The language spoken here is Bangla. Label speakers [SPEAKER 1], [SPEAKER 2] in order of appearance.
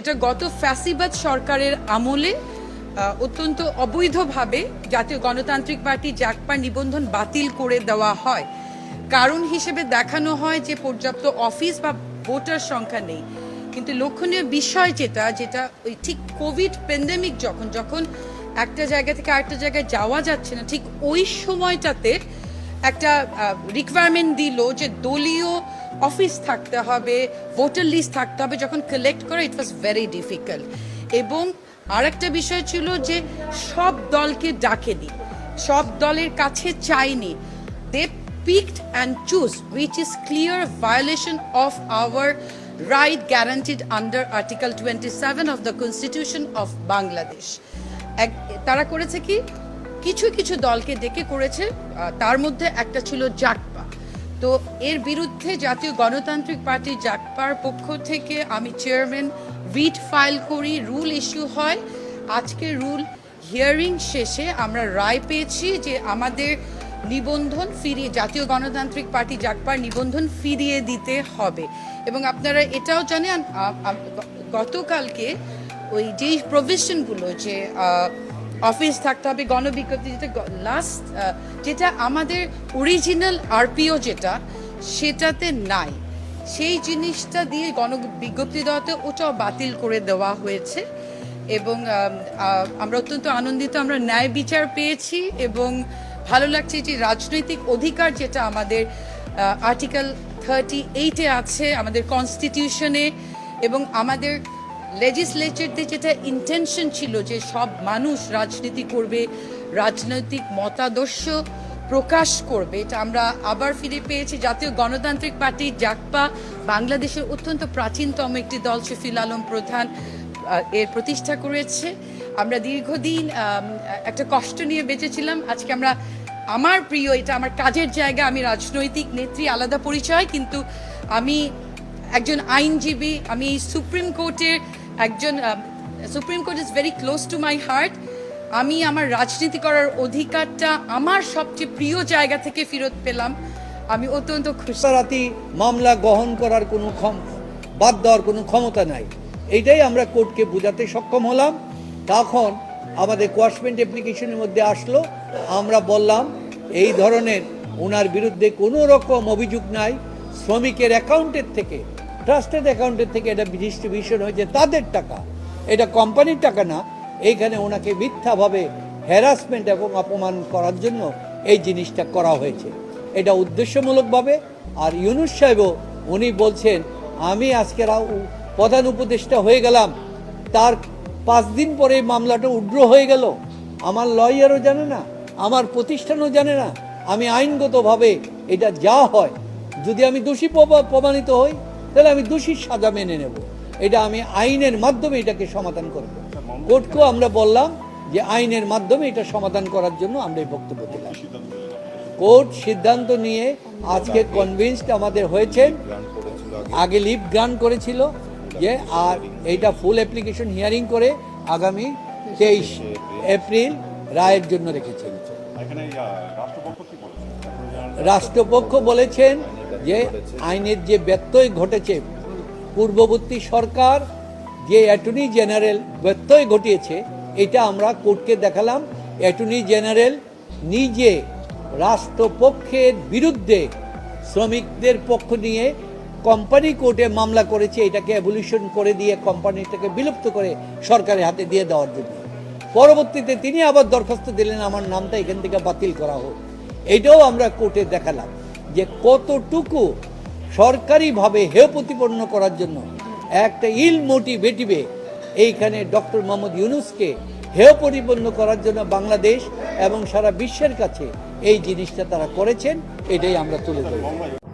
[SPEAKER 1] এটা গত ফ্যাসিবাদ সরকারের আমলে অত্যন্ত অবৈধভাবে জাতীয় গণতান্ত্রিক পার্টি জাকপার নিবন্ধন বাতিল করে দেওয়া হয়। কারণ হিসেবে দেখানো হয় যে পর্যাপ্ত অফিস বা ভোটার সংখ্যা নেই। কিন্তু লক্ষণীয় বিষয় যেটা যেটা ওই ঠিক কোভিড প্যান্ডেমিক যখন যখন একটা জায়গা থেকে আরেকটা জায়গায় যাওয়া যাচ্ছে না, ঠিক ওই সময়টাতে একটা রিকোয়ারমেন্ট দিল যে দলীয় অফিস থাকতে হবে ভোটার লিস্ট থাকতে হবে যখন কালেক্ট করে ইট ওয়াজ ভেরি ডিফিকাল্ট এবং আরেকটা বিষয় ছিল যে সব দলকে ডাকেনি সব দলের কাছে চাইনি। দে picked and choose, which is clear violation of our right guaranteed under Article 27 of the Constitution of Bangladesh. এক- তারা করেছে কি? কিছু কিছু দলকে ডেকে করেছে তার মধ্যে একটা ছিল জাকপা তো এর বিরুদ্ধে জাতীয় গণতান্ত্রিক পার্টি জাকপার পক্ষ থেকে আমি চেয়ারম্যান রিট ফাইল করি। রুল ইস্যু হয়। আজকে রুল হিয়ারিং শেষে আমরা রায় পেয়েছি যে আমাদের নিবন্ধন ফিরিয়ে, জাতীয় গণতান্ত্রিক পার্টি জাকপার নিবন্ধন ফিরিয়ে দিতে হবে। এবং আপনারা এটাও জানেন গতকালকে ওই যেই প্রভিশনগুলো যে অফিস থাকতে হবে, গণবিজ্ঞপ্তি যেটা লাস্ট যেটা আমাদের অরিজিনাল আরপিও যেটা, সেটাতে নাই। সেই জিনিসটা দিয়ে গণবিজ্ঞপ্তি দেওয়াতে ওটাও বাতিল করে দেওয়া হয়েছে এবং আমরা অত্যন্ত আনন্দিত, আমরা ন্যায় বিচার পেয়েছি এবং ভালো লাগছে যে রাজনৈতিক অধিকার যেটা আমাদের আর্টিকেল থার্টি এইটে আছে, আমাদের কনস্টিটিউশনে এবং আমাদের লেজিসলেচারদের যেটা ইন্টেনশন ছিল যে সব মানুষ রাজনীতি করবে, রাজনৈতিক মতাদর্শ প্রকাশ করবে, এটা আমরা আবার ফিরে পেয়েছি। জাতীয় গণতান্ত্রিক পার্টি জাকপা বাংলাদেশের অত্যন্ত প্রাচীনতম একটি দল, শফিল আলম প্রধান এর প্রতিষ্ঠা করেছে। আমরা দীর্ঘদিন একটা কষ্ট নিয়ে বেঁচেছিলাম। আজকে আমরা, আমার প্রিয়, এটা আমার কাজের জায়গা, আমি রাজনৈতিক নেত্রী, আলাদা পরিচয়, কিন্তু আমি একজন আইনজীবী, আমি সুপ্রিম কোর্টের একজন supreme court is very close to my heart আমি আমার রাজনীতি করার অধিকারটা আমার সবচেয়ে প্রিয় জায়গা থেকে ফেরত পেলাম। আমি অত্যন্ত খুশি।
[SPEAKER 2] মামলা গ্রহণ করার কোনো বাদ দেওয়ার কোনো ক্ষমতা নাই। এইটাই আমরা কোর্টকে বোঝাতে সক্ষম হলাম। তখন আমাদের কোয়াশমেন্ট অ্যাপ্লিকেশনের মধ্যে আসলো। আমরা বললাম, এই ধরনের ওনার বিরুদ্ধে কোনো রকম অভিযোগ নাই। শ্রমিকের অ্যাকাউন্টের থেকে ট্রাস্টেড অ্যাকাউন্টের থেকে এটা ডিস্ট্রিবিউশন হয়েছে তাদের টাকা, এটা কোম্পানির টাকা না, এইখানে ওনাকে মিথ্যাভাবে হ্যারাসমেন্ট এবং অপমান করার জন্য এই জিনিসটা করা হয়েছে। এটা উদ্দেশ্যমূলকভাবে, আর ইউনুস সাহেবও উনি বলছেন, আমি আজকে প্রধান উপদেষ্টা হয়ে গেলাম, তার পাঁচ দিন পরে মামলাটা উগ্র হয়ে গেল। আমার লয়ারও জানে না, আমার প্রতিষ্ঠানও জানে না, আমি আইনগতভাবে এটা যা হয়, যদি আমি দোষী প্রমাণিত হই তাহলে আমি দোষীর সাজা মেনে নেব। এটা আমি আইনের মাধ্যমে এটাকে সমাধান করব। কোর্টকেও আমরা বললাম যে আইনের মাধ্যমে এটা সমাধান করার জন্য আমরা এই বক্তব্য দিলাম। কোর্ট সিদ্ধান্ত নিয়ে আজকে কনভিন্সড আমাদের হয়েছেন আগে লিভ গ্রান্ট করেছিল যে আর এইটা ফুল অ্যাপ্লিকেশন হিয়ারিং করে আগামী তেইশ এপ্রিল রায়ের জন্য রেখেছেন রাষ্ট্রপক্ষ বলেছেন যে আইনের যে ব্যত্যয় ঘটেছে, পূর্ববর্তী সরকার যে অ্যাটর্নি জেনারেল ব্যত্যয় ঘটিয়েছে, এটা আমরা কোর্টকে দেখালাম। অ্যাটর্নি জেনারেল নিজে রাষ্ট্রপক্ষের বিরুদ্ধে শ্রমিকদের পক্ষ নিয়ে কোম্পানি কোর্টে মামলা করেছে, এটাকে অ্যাবলিউশন করে দিয়ে কোম্পানিটাকে বিলুপ্ত করে সরকারের হাতে দিয়ে দেওয়ার জন্য। পরবর্তীতে তিনি আবার দরখাস্ত দিলেন, আমার নামটা এখান থেকে বাতিল করা হোক। এটাও আমরা কোর্টে দেখালাম। যে কতটুকু সরকারিভাবে হেয় প্রতিপন্ন করার জন্য একটা ইল মোটিভেটিভে এইখানে ডক্টর মোহাম্মদ ইউনুসকে হেয় পরিপন্ন করার জন্য বাংলাদেশ এবং সারা বিশ্বের কাছে এই জিনিসটা তারা করেছেন, এটাই আমরা তুলে ধরি